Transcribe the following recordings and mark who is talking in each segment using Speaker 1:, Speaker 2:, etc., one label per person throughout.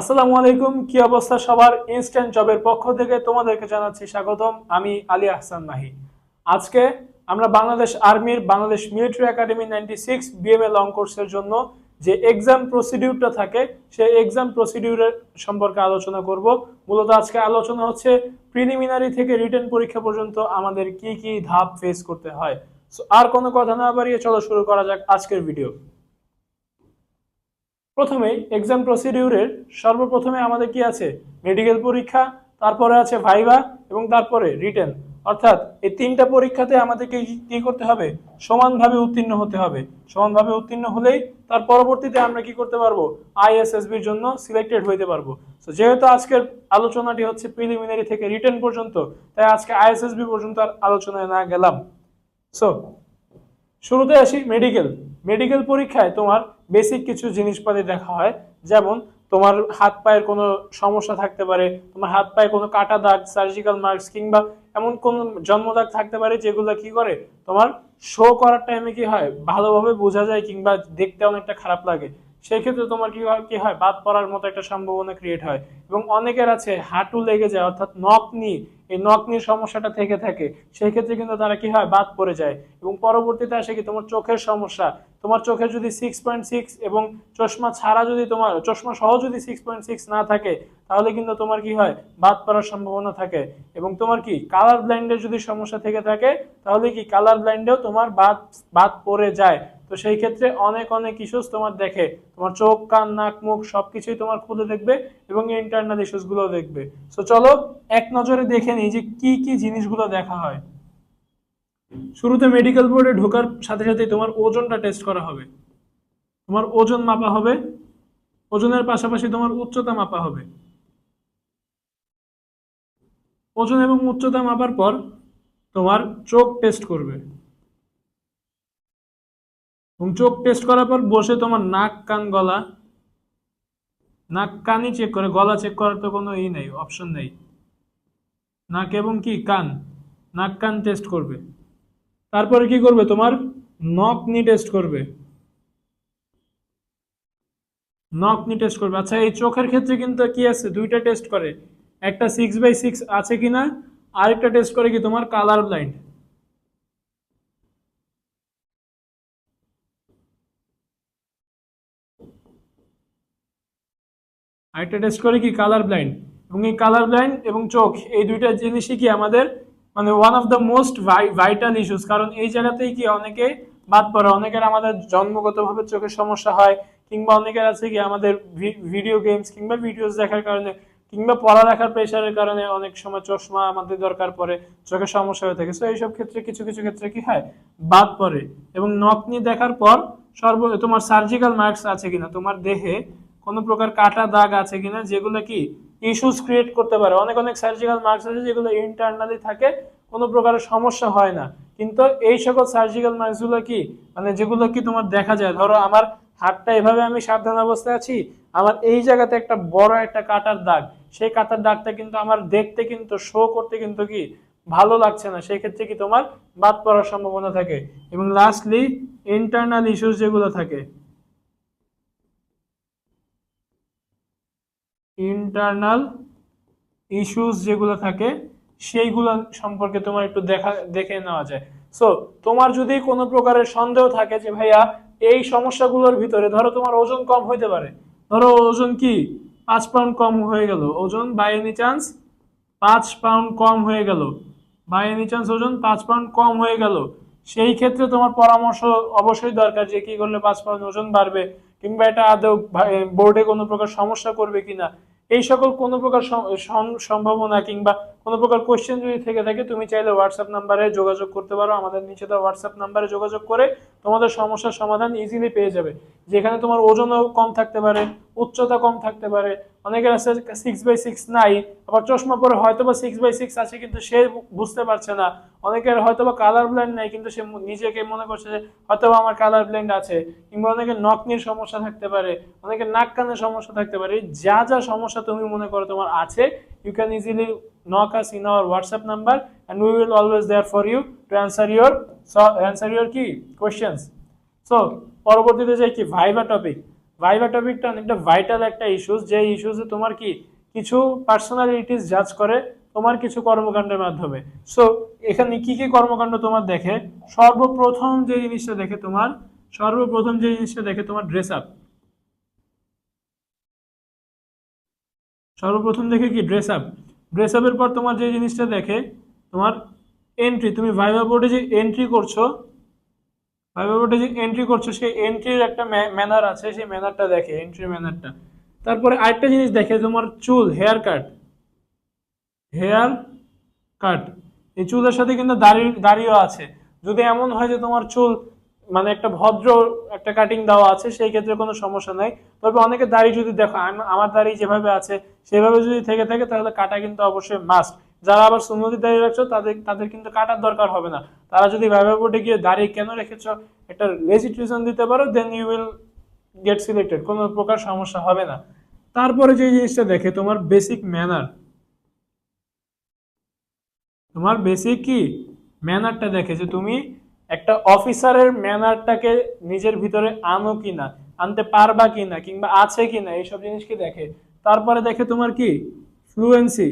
Speaker 1: আসসালামু আলাইকুম, কি অবস্থা সবার? ইনস্ট্যান্ট জবের পক্ষ থেকে তোমাদেরকে জানাচ্ছি স্বাগতম। আমি আলী আহসান মাহি। আজকে আমরা বাংলাদেশ আর্মির, Bangladesh military academy ninety six BMA long কোর্সের জন্য যে এক্সাম প্রসিডিউরটা থাকে, সেই এক্সাম প্রসিডিউরের সম্পর্কে আলোচনা করব। মূলত আজকে আলোচনা হচ্ছে প্রিলিমিনারি থেকে রিটেন পরীক্ষা পর্যন্ত আমাদের কি কি ধাপ ফেস করতে হয়। আর কোনো কথা না বাড়িয়ে চলো শুরু করা যাক আজকের ভিডিও প্রথমেই এক্সাম প্রসিডিউরের সর্বপ্রথমে আমাদের কি আছে? মেডিকেল পরীক্ষা, তারপরে আছে ভাইভা এবং তারপরে রিটেন অর্থাৎ এই তিনটা পরীক্ষাতে আমাদেরকে কি- কি করতে হবে? সমানভাবে উত্তীর্ণ হতে হবে। সমানভাবে উত্তীর্ণ হলেই তার পরবর্তীতে আমরা কি করতে পারব? আইএসএসবির জন্য সিলেক্টেড হইতে পারব। তো যেহেতু আজকের আলোচনাটি হচ্ছে প্রিলিমিনারি থেকে রিটেন পর্যন্ত, তাই আজকে আইএসএসবি পর্যন্ত আর আলোচনায় না গেলাম। সো শুরুতে আসি মেডিকেল মেডিকেল পরীক্ষায় তোমার বেসিক কিছু জিনিসপাতি দেখা হয়। যেমন, তোমার হাত পায়ের কোনো সমস্যা থাকতে পারে, তোমার হাত পায়ে কোনো কাটা দাগ সার্জিক্যাল মার্কস কিংবা এমন কোনো জন্মদাগ থাকতে পারে যেগুলো কি করে? তোমার শো করার টাইমে কি হয়? ভালোভাবে বোঝা যায় কিংবা দেখতে অনেকটা খারাপ লাগে। সেই ক্ষেত্রে তোমার কি হয় কি হয়? বাদ পড়ার মতো একটা সম্ভাবনা ক্রিয়েট হয়। এবং অনেকের আছে, হাঁটু লেগে যায়, অর্থাৎ নখ নি এই নখ নিয়ে সমস্যাটা থেকে থাকে। সেই ক্ষেত্রে কিন্তু তারা কি হয়? বাদ পড়ে যায়। এবং পরবর্তীতে আসে কি? তোমার চোখের সমস্যা। তোমার চোখে যদি সিক্স পয়েন্ট সিক্স এবং চশমা ছাড়া যদি তোমার চশমা সহ যদি সিক্স পয়েন্ট সিক্স না থাকে, তাহলে কিন্তু তোমার কি হয়? বাদ পড়ার সম্ভাবনা থাকে। এবং তোমার কি? কালার ব্লাইন্ডের যদি সমস্যা থেকে থাকে, তাহলে কি? কালার ব্লাইন্ডেও তোমার বাদ বাদ পড়ে যায়। তো সেই ক্ষেত্রে অনেক অনেক ইস্যুস তোমার দেখে। তোমার চোখ, কান, নাক, মুখ সবকিছুই তোমার খুলে দেখবে এবং ইন্টারনাল ইস্যুসগুলো দেখবে। তো চলো এক নজরে দেখে নিই যে কি কি জিনিসগুলো দেখা হয়। শুরুতে মেডিকেল বোর্ডে ঢোকার সাথে সাথে তোমার ওজনটা টেস্ট করা হবে। তোমার ওজন মাপা হবে। ওজনের পাশাপাশি তোমার উচ্চতা মাপা হবে। ওজন এবং উচ্চতা মাপার পর তোমার চোখ টেস্ট করবে। এবং চোখ টেস্ট করার পর বসে তোমার নাক, কান, গলা। নাক, কানই চেক করে, গলা চেক করার তো কোনো ই নেই অপশন নেই। নাক এবং কি? কান। নাক, কান টেস্ট করবে। তারপরে কি করবে তোমার? নক নি টেস্ট করবে। নক নি টেস্ট করবে। আচ্ছা এই চোখের ক্ষেত্রে কিন্তু কি আছে? দুইটা টেস্ট করে। একটা সিক্স বাই সিক্স আছে কিনা? আরেকটা টেস্ট করে কি তোমার কালার ব্লাইন্ড আরেকটা টেস্ট করে কি কালার ব্লাইন্ড এবং এই কালার ব্লাইন্ড এবং চোখ, এই দুইটা জিনিসই কি আমাদের মানে one of the most vital issues কারণ এই জায়গাতেই কি অনেকে বাদ পড়ে, অনেকের আমাদের জন্মগতভাবে চোখের সমস্যা হয়, কিংবা অনেকের আছে কি আমাদের ভিডিও গেমস কিংবা ভিডিওস দেখার কারণে, কিংবা পড়ালেখার প্রেশারের কারণে অনেক সময় চশমা আমাদের দরকার পড়ে, চোখের সমস্যা হয়ে থাকে। তো এইসব ক্ষেত্রে কিছু কিছু ক্ষেত্রে কি হয়? বাদ পড়ে। এবং নখ নিয়ে দেখার পর সর্ব তোমার সার্জিক্যাল মার্কস আছে কিনা? তোমার দেহে কোনো প্রকার কাটা দাগ আছে কিনা, যেগুলো কি ইস্যুস ক্রিয়েট করতে পারে। অনেক অনেক সার্জিক্যাল মার্কস আছে যেগুলো ইন্টারনালি থাকে, কোনো প্রকারের সমস্যা হয় না। কিন্তু এই সকল সার্জিক্যাল মার্কসগুলো কি মানে যেগুলো কি তোমার দেখা যায়? ধরো আমার হাতটা এভাবে আমি সাবধান অবস্থায় আছি, আমার এই জায়গাতে একটা বড় একটা কাটার দাগ, সেই কাটার দাগটা কিন্তু আমার দেখতে কিন্তু শো করতে কিন্তু কি ভালো লাগছে না। সেই ক্ষেত্রে কি তোমার বাদ পড়ার সম্ভাবনা থাকে। এবং লাস্টলি ইন্টারনাল ইস্যুস যেগুলো থাকে ইন্টারনাল ইস্যুস যেগুলো থাকে, সেইগুলো সম্পর্কে তোমার একটু দেখা, দেখে নেওয়া যায়। সো তোমার যদি কোনো প্রকারের সন্দেহ থাকে যে, ভাইয়া, এই সমস্যাগুলোর ভিতরে ধরো তোমার ওজন কম হইতে পারে। ধরো ওজন কি? পাঁচ পাউন্ড কম হয়ে গেল। ওজন বাই এনি চান্স পাঁচ পাউন্ড কম হয়ে গেল। বাই এনি চান্স ওজন পাঁচ পাউন্ড কম হয়ে গেল। সেই ক্ষেত্রে তোমার পরামর্শ অবশ্যই দরকার যে, কি করলে পাঁচ পাউন্ড ওজন বাড়বে। কিংবা এটা আদৌ বোর্ডে কোনো প্রকার সমস্যা করবে কিনা? এই সকল কোনো প্রকার সম- সম- সম্ভাবনা কিংবা কোনো প্রকার কোয়েশ্চেন যদি থেকে থাকে, তুমি চাইলে হোয়াটসঅ্যাপ নাম্বারে যোগাযোগ করতে পারো। আমাদের নিচে দেওয়া হোয়াটসঅ্যাপ নাম্বারে যোগাযোগ করে তোমাদের সমস্যার সমাধান ইজিলি পেয়ে যাবে। যেখানে তোমার ওজনও কম থাকতে পারে, উচ্চতা কম থাকতে পারে। অনেকের আছে সিক্স বাই সিক্স নাই আবার চশমা পরে হয়তো বা সিক্স বাই সিক্স আছে, কিন্তু সে বুঝতে পারছে না। অনেকের হয়তো বা কালার ব্ল্যান্ড নাই, কিন্তু সে নিজেকে মনে করছে যে হয়তো বা আমার কালার ব্ল্যান্ড আছে, কিংবা অনেকের নকনির সমস্যা থাকতে পারে, অনেকের নাক কানের সমস্যা থাকতে পারে। যা যা সমস্যা তুমি মনে করো তোমার আছে you can easily knock us in our WhatsApp number and we will always there for you to answer your, so, answer your কি questions. So, পরবর্তীতে যাই কি? ভাইভা টপিক ভাইভা টপিকটা অনেকটা ভাইটাল একটা ইস্যুস যে ইস্যুসে তোমার কি কিছু পার্সোনালিটিস জাজ করে তোমার কিছু কর্মকাণ্ডের মাধ্যমে। সো এখানে কি কি কর্মকাণ্ড তোমার দেখে? সর্বপ্রথম যে জিনিসটা দেখে তোমার, সর্বপ্রথম যে জিনিসটা দেখে তোমার ড্রেস আপ সর্বপ্রথম দেখে কি? ড্রেস আপ ড্রেস আপের পর তোমার যে জিনিসটা দেখে, তোমার এন্ট্রি তুমি ভাইভা বোর্ডে যে এন্ট্রি করছ ভাইভা বোর্ডে যে এন্ট্রি করছ, সেই এন্ট্রির একটা ম্যানার আছে, সেই ম্যানারটা দেখে এন্ট্রির ম্যানারটা তারপরে আরেকটা জিনিস দেখে, তোমার চুল হেয়ার কাট হেয়ার কাট এই চুলের সাথে কিন্তু দাড়ি, দাড়িও আছে। যদি এমন হয় যে তোমার চুল মানে একটা ভদ্র একটা কাটিং দেওয়া আছে, সেই ক্ষেত্রে কোনো সমস্যা নাই। তবে অনেকে দাড়ি যদি দেখো আমার দাড়ি যেভাবে আছে, সেভাবে যদি থেকে থাকে, তাহলে কাটা কিন্তু অবশ্যই মাস্ট যারা আবার সুন্নতি দাঁড়িয়ে রাখছো, তাদের তাদের কিন্তু কাটার দরকার হবে না। তারা যদি ভাইভা বোর্ডে গিয়ে দাড়ি কেন রেখেছো, একটা লেজিট রিজন দিতে পারো then you will get selected কোনো প্রকার সমস্যা হবে না। তারপরে যে জিনিসটা দেখে, তোমার বেসিক ম্যানার তোমার বেসিক কি? ম্যানারটা দেখে যে তুমি একটা অফিসারের ম্যানারটাকে নিজের ভিতরে আনো কিনা, আনতে পারবা কিনা, কিংবা আছে কিনা, এইসব জিনিসকে দেখে? তারপরে দেখে তোমার কি? ফ্লুয়েন্সি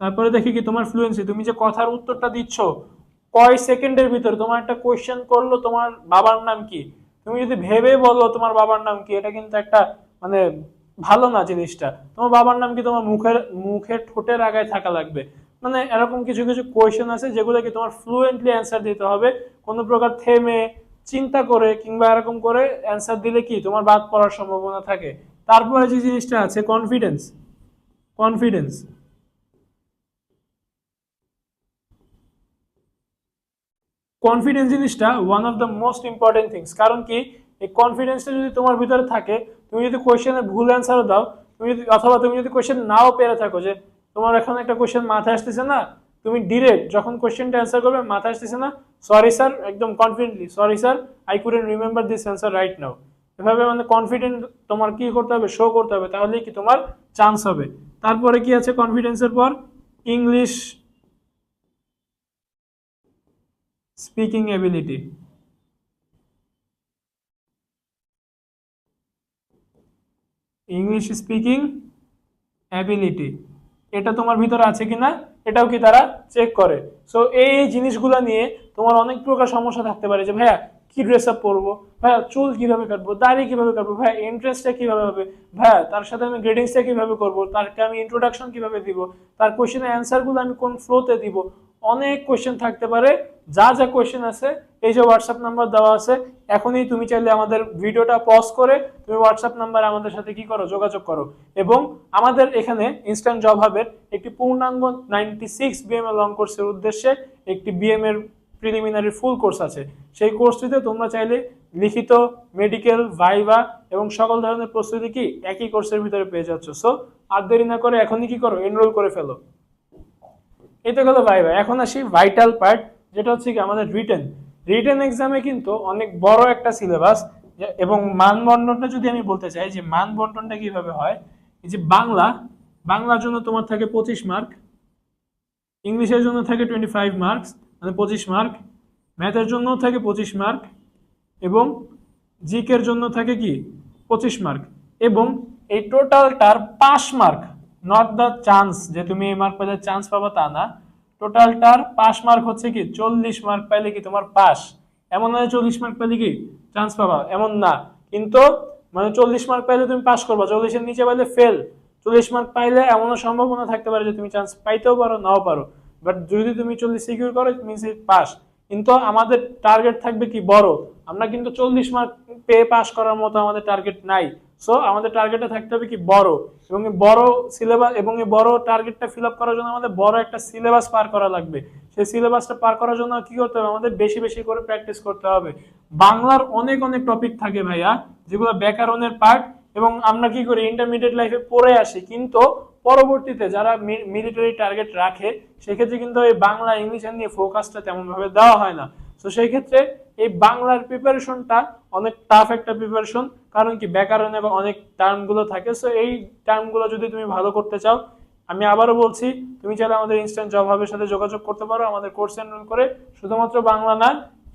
Speaker 1: তারপরে দেখে কি তোমার ফ্লুয়েন্সি তুমি যে কথার উত্তরটা দিচ্ছ, কয় সেকেন্ডের ভিতরে তোমার একটা কোয়েশ্চেন করল, তোমার বাবার নাম কি? তুমি যদি ভেবে বলো তোমার বাবার নাম কি, এটা কিন্তু একটা মানে ভালো না জিনিসটা। তোমার বাবার নাম কি তোমার মুখের মুখের ঠোঁটের আগায় থাকা লাগবে? মানে এরকম কিছু কিছু কোয়েশ্চেন আছে যেগুলো কি তোমার ফ্লুয়েন্টলি অ্যান্সার দিতে হবে। কোনো প্রকার থেমে চিন্তা করে কিংবা এরকম করে অ্যান্সার দিলে কি? তোমার বাদ পড়ার সম্ভাবনা থাকে। তারপরে যে জিনিসটা আছে কনফিডেন্স কনফিডেন্স কনফিডেন্স জিনিসটা one of the most important things কারণ কি? এই কনফিডেন্সটা যদি তোমার ভিতরে থাকে, তুমি যদি কোয়েশ্চেনের ভুল অ্যান্সারও দাও, তুমি যদি অথবা তুমি যদি কোয়েশ্চেন নাও পেরে থাকো যে তোমার এখন একটা কোয়েশ্চেন মাথায় আসতেছে না? তুমি ডিরেক্ট যখন কোয়েশ্চেনটা অ্যান্সার করবে, মাথায় আসতেছে না সরি স্যার একদম confidently sorry sir I couldn't remember this answer right now এভাবে মানে কনফিডেন্ট তোমার কি করতে হবে? শো করতে হবে, তাহলেই কি তোমার চান্স হবে। তারপরে কি আছে কনফিডেন্সের পর? English speaking ability English speaking ability এটা তোমার ভিতরে আছে কিনা, এটাও কি তারা চেক করে। সো এই জিনিসগুলো নিয়ে তোমার অনেক প্রকার সমস্যা থাকতে পারে যে, ভাইয়া, কি ড্রেস আপ পরবো? ভাইয়া, চুল কীভাবে কাটবো? দাড়ি কীভাবে কাটবো? ভাইয়া এন্ট্রেন্সটা কীভাবে হবে? ভাইয়া, তার সাথে আমি গ্রেডিংসটা কীভাবে করব? তারকে আমি ইন্ট্রোডাকশন কীভাবে দিব? তার কোশ্চেনের অ্যান্সারগুলো আমি কোন ফ্লোতে দিব? অনেক কোয়েশ্চেন থাকতে পারে। যা যা কোশ্চেন আছে, এই যে হোয়াটসঅ্যাপ নাম্বার দেওয়া আছে, এখনই তুমি চাইলে আমাদের ভিডিওটা পজ করে তুমি হোয়াটসঅ্যাপ নাম্বারে আমাদের সাথে কি করো, যোগাযোগ করো। এবং আমাদের এখানে ইনস্ট্যান্ট জব হাবের একটি পূর্ণাঙ্গ নাইনটি সিক্স বিএমএ লং কোর্সের উদ্দেশ্যে একটি বিএম এর প্রিলিমিনারি ফুল কোর্স আছে। সেই কোর্সটিতে তোমরা চাইলে লিখিত মেডিকেল ভাইভা এবং সকল ধরনের প্রস্তুতি কি একই কোর্সের ভিতরে পেয়ে যাচ্ছ। সো আর দেরি না করে এখনই কি করো এনরোল করে ফেলো। এই তো গেলো ভাইভা এখন আসি ভাইটাল পার্ট যেটা হচ্ছে কি আমাদের রিটেন রিটেন এক্সামে কিন্তু অনেক বড় একটা সিলেবাস এবং মান বন্টনটা যদি আমি বলতে চাই যে মান বন্টনটা কীভাবে হয়, এই যে বাংলা, বাংলার জন্য তোমার থাকে পঁচিশ মার্ক ইংলিশের জন্য থাকে টোয়েন্টি ফাইভ মার্কস মানে পঁচিশ মার্ক ম্যাথের জন্য থাকে পঁচিশ মার্ক এবং জিকের জন্য থাকে কি, পঁচিশ মার্ক এবং এই টোটালটার pass mark not the chance যে তুমি এই মার্ক পেলে চান্স পাবো তা না। টোটালটার পাস মার্ক হচ্ছে কি, চল্লিশ মার্ক পাইলে কি তোমার পাস এমন নয় চল্লিশ মার্ক পাইলে কি চান্স পাবা, এমন না। কিন্তু মানে চল্লিশ মার্ক পাইলে তুমি পাস করবা, চল্লিশের নিচে পাইলে ফেল চল্লিশ মার্ক পাইলে এমনও সম্ভাবনা থাকতে পারে যে তুমি চান্স পাইতেও পারো, নাও পারো। বাট যদি তুমি চল্লিশ সিকিউর করো মিনস পাস কিন্তু আমাদের টার্গেট থাকবে কি বড়? আমরা কিন্তু চল্লিশ মার্ক পেয়ে পাস করার মতো আমাদের টার্গেট নাই। সো আমাদের টার্গেটে থাকতে হবে কি বড়। এবং বড় সিলেবাস এবং এই বড় টার্গেটটা ফিল আপ করার জন্য আমাদের বড় একটা সিলেবাস পার করা লাগবে। সেই সিলেবাসটা পার করার জন্য কি করতে হবে? আমাদের বেশি বেশি করে প্র্যাকটিস করতে হবে। বাংলার অনেক অনেক টপিক থাকে ভাইয়া, যেগুলো ব্যাকরণের পার্ট এবং আমরা কি করি? ইন্টারমিডিয়েট লাইফে পড়ে আসি। কিন্তু পরবর্তীতে যারা মিলিটারি টার্গেট রাখে, সেক্ষেত্রে কিন্তু এই বাংলা, ইংলিশ নিয়ে ফোকাসটা তেমন ভাবে দেওয়া হয় না। তো সেই ক্ষেত্রে এই বাংলার প্রিপারেশনটা অনেক টাফ একটা প্রিপারেশন কারণ কি? ব্যাকরণে বা অনেক টার্মগুলো থাকে। সো এই টার্মগুলো যদি তুমি ভালো করতে চাও, আমি আবারও বলছি, তুমি চাইলে আমাদের ইনস্ট্যান্ট জব হাবের সাথে যোগাযোগ করতে পারো, আমাদের কোর্স এনরোল করে। শুধুমাত্র বাংলা না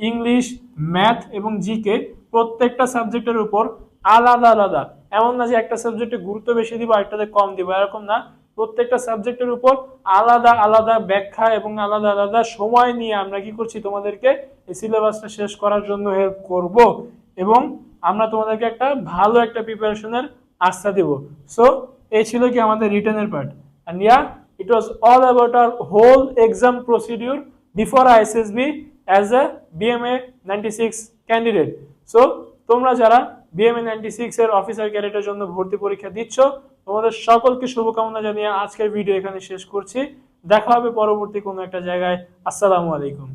Speaker 1: ইংলিশ ম্যাথ এবং জিকে প্রত্যেকটা সাবজেক্টের উপর আলাদা আলাদা। এমন না যে একটা সাবজেক্টে গুরুত্ব বেশি দিব একটাতে কম দিব, এরকম না। প্রত্যেকটা সাবজেক্টের উপর আলাদা আলাদা ব্যাখ্যা এবং আলাদা আলাদা সময় নিয়ে আমরা কি করছি তোমাদেরকে এই সিলেবাসটা শেষ করার জন্য হেল্প করব। এবং আমরা তোমাদেরকে একটা ভালো একটা প্রিপারেশনের আস্থা দেব। সো এই ছিল কি আমাদের রিটার্নের part and yeah, it was all about our whole exam procedure before as as বিএমএ BMA 96 candidate. So, তোমরা যারা BMA 96 এর অফিসার ক্যাডেটের জন্য ভর্তি পরীক্ষা দিচ্ছ, তোমাদের সকলকে শুভকামনা জানিয়ে আজকের ভিডিও এখানে শেষ করছি। দেখা হবে পরবর্তী কোনো একটা জায়গায়। আসসালামু আলাইকুম।